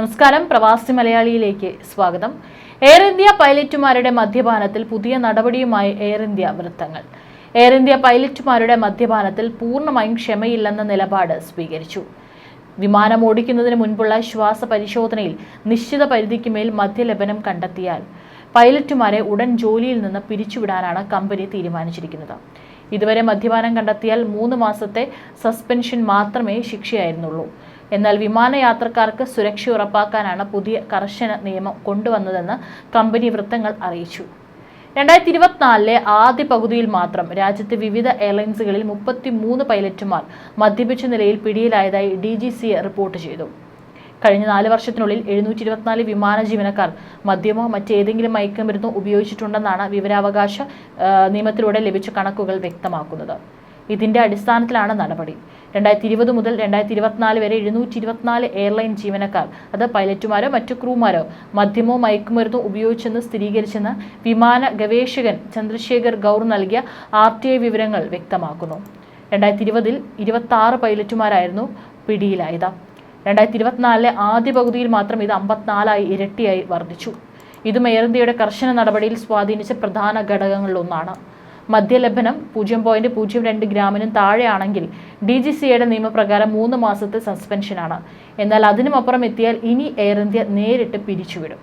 നമസ്കാരം. പ്രവാസി മലയാളിയിലേക്ക് സ്വാഗതം. എയർ ഇന്ത്യ പൈലറ്റുമാരുടെ മദ്യപാനത്തിൽ പുതിയ നടപടിയുമായി എയർ ഇന്ത്യ വൃത്തങ്ങൾ. എയർ ഇന്ത്യ പൈലറ്റുമാരുടെ മദ്യപാനത്തിൽ പൂർണമായും ക്ഷമയില്ലെന്ന നിലപാട് സ്വീകരിച്ചു. വിമാനം ഓടിക്കുന്നതിന് മുൻപുള്ള ശ്വാസ പരിശോധനയിൽ നിശ്ചിത പരിധിക്ക് മേൽ മദ്യലപനം കണ്ടെത്തിയാൽ പൈലറ്റുമാരെ ഉടൻ ജോലിയിൽ നിന്ന് പിരിച്ചുവിടാനാണ് കമ്പനി തീരുമാനിച്ചിരിക്കുന്നത്. ഇതുവരെ മദ്യപാനം കണ്ടെത്തിയാൽ മൂന്ന് മാസത്തെ സസ്പെൻഷൻ മാത്രമേ ശിക്ഷയായിരുന്നുള്ളൂ. എന്നാൽ വിമാനയാത്രക്കാർക്ക് സുരക്ഷ ഉറപ്പാക്കാനാണ് പുതിയ കർശന നിയമം കൊണ്ടുവന്നതെന്ന് കമ്പനി വൃത്തങ്ങൾ അറിയിച്ചു. രണ്ടായിരത്തി ഇരുപത്തിനാലിലെ ആദ്യ പകുതിയിൽ മാത്രം രാജ്യത്തെ വിവിധ എയർലൈൻസുകളിൽ മുപ്പത്തി മൂന്ന് പൈലറ്റുമാർ മദ്യപിച്ച നിലയിൽ പിടിയിലായതായി ഡി ജി സി റിപ്പോർട്ട് ചെയ്തു. കഴിഞ്ഞ നാല് വർഷത്തിനുള്ളിൽ എഴുന്നൂറ്റി ഇരുപത്തിനാല് വിമാന ജീവനക്കാർ മദ്യമോ മറ്റേതെങ്കിലും മയക്കുമരുന്നോ ഉപയോഗിച്ചിട്ടുണ്ടെന്നാണ് വിവരാവകാശ നിയമത്തിലൂടെ ലഭിച്ച കണക്കുകൾ വ്യക്തമാക്കുന്നത്. ഇതിന്റെ അടിസ്ഥാനത്തിലാണ് നടപടി. രണ്ടായിരത്തി ഇരുപത് മുതൽ രണ്ടായിരത്തി ഇരുപത്തിനാല് വരെ എഴുന്നൂറ്റി ഇരുപത്തിനാല് എയർലൈൻ ജീവനക്കാർ അത് പൈലറ്റുമാരോ മറ്റു ക്രൂമാരോ മദ്യമോ മയക്കുമരുന്നോ ഉപയോഗിച്ചെന്ന് സ്ഥിരീകരിച്ചെന്ന് വിമാന ഗവേഷകൻ ചന്ദ്രശേഖർ ഗൗർ നൽകിയ ആർ വിവരങ്ങൾ വ്യക്തമാക്കുന്നു. രണ്ടായിരത്തി ഇരുപതിൽ ഇരുപത്തി ആറ് പൈലറ്റുമാരായിരുന്നു പിടിയിലായത്. രണ്ടായിരത്തി ഇരുപത്തിനാലിലെ ആദ്യ പകുതിയിൽ മാത്രം ഇത് അമ്പത്തിനാലായി ഇരട്ടിയായി വർദ്ധിച്ചു. ഇതും എയർ ഇന്ത്യയുടെ കർശന നടപടിയിൽ സ്വാധീനിച്ച പ്രധാന ഘടകങ്ങളിലൊന്നാണ്. മദ്യലഭനം പൂജ്യം പോയിന്റ് പൂജ്യം രണ്ട് ഗ്രാമിനും താഴെയാണെങ്കിൽ ഡി ജി സിയുടെ നിയമപ്രകാരം മൂന്ന് മാസത്തെ സസ്പെൻഷനാണ് എന്നാൽ അതിനുമപ്പുറം എത്തിയാൽ ഇനി എയർ ഇന്ത്യ നേരിട്ട് പിരിച്ചുവിടും.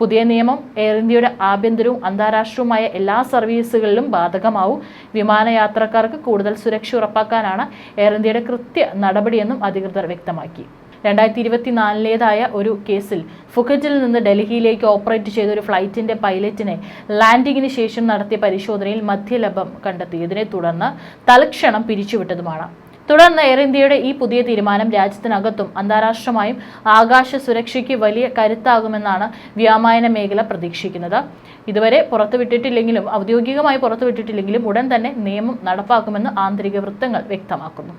പുതിയ നിയമം എയർ ഇന്ത്യയുടെ ആഭ്യന്തരവും അന്താരാഷ്ട്രവുമായ എല്ലാ സർവീസുകളിലും ബാധകമാവും. വിമാനയാത്രക്കാർക്ക് കൂടുതൽ സുരക്ഷ ഉറപ്പാക്കാനാണ് എയർ ഇന്ത്യയുടെ കൃത്യ നടപടിയെന്നും അധികൃതർ വ്യക്തമാക്കി. രണ്ടായിരത്തി ഇരുപത്തിനാലിലേതായ ഒരു കേസിൽ ഫുക്കറ്റിൽ നിന്ന് ഡൽഹിയിലേക്ക് ഓപ്പറേറ്റ് ചെയ്ത ഒരു ഫ്ലൈറ്റിന്റെ പൈലറ്റിനെ ലാൻഡിങ്ങിന് ശേഷം നടത്തിയ പരിശോധനയിൽ മദ്യലഭം കണ്ടെത്തിയതിനെ തുടർന്ന് തൽക്ഷണം പിരിച്ചുവിട്ടതുമാണ്. തുടർന്ന് എയർ ഇന്ത്യയുടെ ഈ പുതിയ തീരുമാനം രാജ്യത്തിനകത്തും അന്താരാഷ്ട്രമായും ആകാശ സുരക്ഷയ്ക്ക് വലിയ കരുത്താകുമെന്നാണ് വ്യോമയന മേഖല പ്രതീക്ഷിക്കുന്നത്. ഇതുവരെ പുറത്തുവിട്ടിട്ടില്ലെങ്കിലും ഔദ്യോഗികമായി പുറത്തുവിട്ടിട്ടില്ലെങ്കിലും ഉടൻ തന്നെ നിയമം നടപ്പാക്കുമെന്ന് ആന്തരിക വൃത്തങ്ങൾ വ്യക്തമാക്കുന്നു.